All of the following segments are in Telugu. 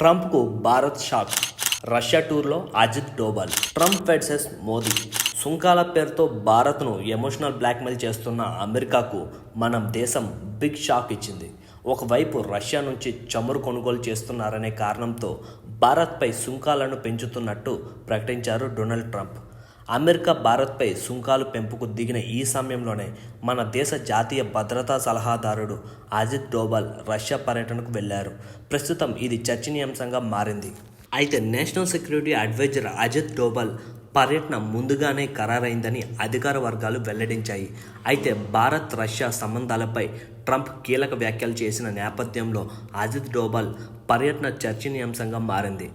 ట్రంప్కు భారత్ షాక్. రష్యా టూర్లో అజిత్ డోబాల్ ట్రంప్ వర్సెస్ మోదీ. సుంకాల పేరుతో భారత్ను ఎమోషనల్ బ్లాక్మెయిల్ చేస్తున్న అమెరికాకు మనం దేశం బిగ్ షాక్ ఇచ్చింది. ఒకవైపు రష్యా నుంచి చమురు కొనుగోలు చేస్తున్నారనే కారణంతో భారత్పై సుంకాలను పెంచుతున్నట్టు ప్రకటించారు డొనాల్డ్ ట్రంప్. అమెరికా భారత్పై సుంకాలు పెంపుకు దిగిన ఈ సమయంలోనే మన దేశ జాతీయ భద్రతా సలహాదారుడు అజిత్ డోబాల్ రష్యా పర్యటనకు వెళ్ళారు. ప్రస్తుతం ఇది చర్చనీయాంశంగా మారింది. అయితే national security adviser Ajit Doval పర్యటన ముందుగానే ఖరారైందని అధికార వర్గాలు వెల్లడించాయి. అయితే భారత్ రష్యా సంబంధాలపై ట్రంప్ కీలక వ్యాఖ్యలు చేసిన నేపథ్యంలో అజిత్ డోబాల్ పర్యటన చర్చనీయాంశంగా మారింది.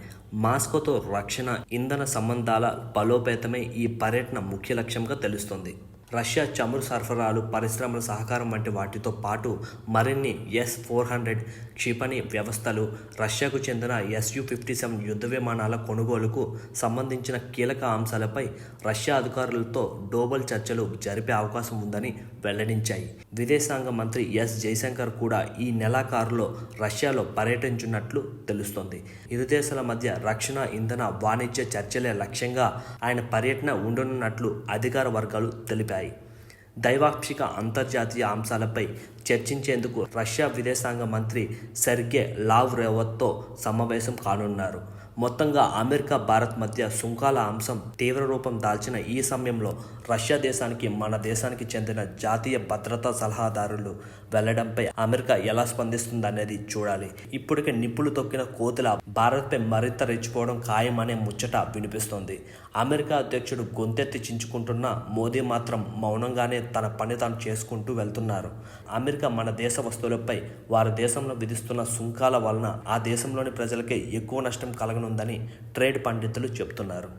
మాస్కోతో రక్షణ ఇంధన సంబంధాల బలోపేతమే ఈ పర్యటన ముఖ్య లక్ష్యంగా తెలుస్తోంది. రష్యా చమురు సరఫరాలు పరిశ్రమల సహకారం వంటి వాటితో పాటు మరిన్ని ఎస్ ఫోర్ హండ్రెడ్ క్షిపణి వ్యవస్థలు రష్యాకు చెందిన ఎస్యు ఫిఫ్టీ సెవెన్ యుద్ధ విమానాల కొనుగోలుకు సంబంధించిన కీలక అంశాలపై రష్యా అధికారులతో డోబల్ చర్చలు జరిపే అవకాశం ఉందని వెల్లడించాయి. విదేశాంగ మంత్రి ఎస్ జైశంకర్ కూడా ఈ నెలాఖరులో రష్యాలో పర్యటించున్నట్లు తెలుస్తోంది. ఇరు దేశాల మధ్య రక్షణ ఇంధన వాణిజ్య చర్చలే లక్ష్యంగా ఆయన పర్యటన ఉండనున్నట్లు అధికార వర్గాలు తెలిపాయి. దైవాక్షిక అంతర్జాతీయ అంశాలపై చర్చించేందుకు రష్యా విదేశాంగ మంత్రి సెర్గే లావ్రేవత్తో సమావేశం కానున్నారు. మొత్తంగా అమెరికా భారత్ మధ్య సుంకాల అంశం తీవ్ర రూపం దాల్చిన ఈ సమయంలో రష్యా దేశానికి మన దేశానికి చెందిన జాతీయ భద్రతా సలహాదారులు వెళ్ళడంపై అమెరికా ఎలా స్పందిస్తుందనేది చూడాలి. ఇప్పటికే నిప్పులు తొక్కిన కోతుల భారత్పై మరింత రెచ్చిపోవడం ఖాయమనే ముచ్చట వినిపిస్తోంది. అమెరికా అధ్యక్షుడు గొంతెత్తి చించుకుంటున్న మోదీ మాత్రం మౌనంగానే తన పని తాను చేసుకుంటూ వెళ్తున్నారు. అమెరికా మన దేశ వస్తువులపై వారి దేశంలో విధిస్తున్న సుంకాల వలన ఆ దేశంలోని ప్రజలకే ఎక్కువ నష్టం కలగనుందని ట్రేడ్ పండితులు చెబుతున్నారు.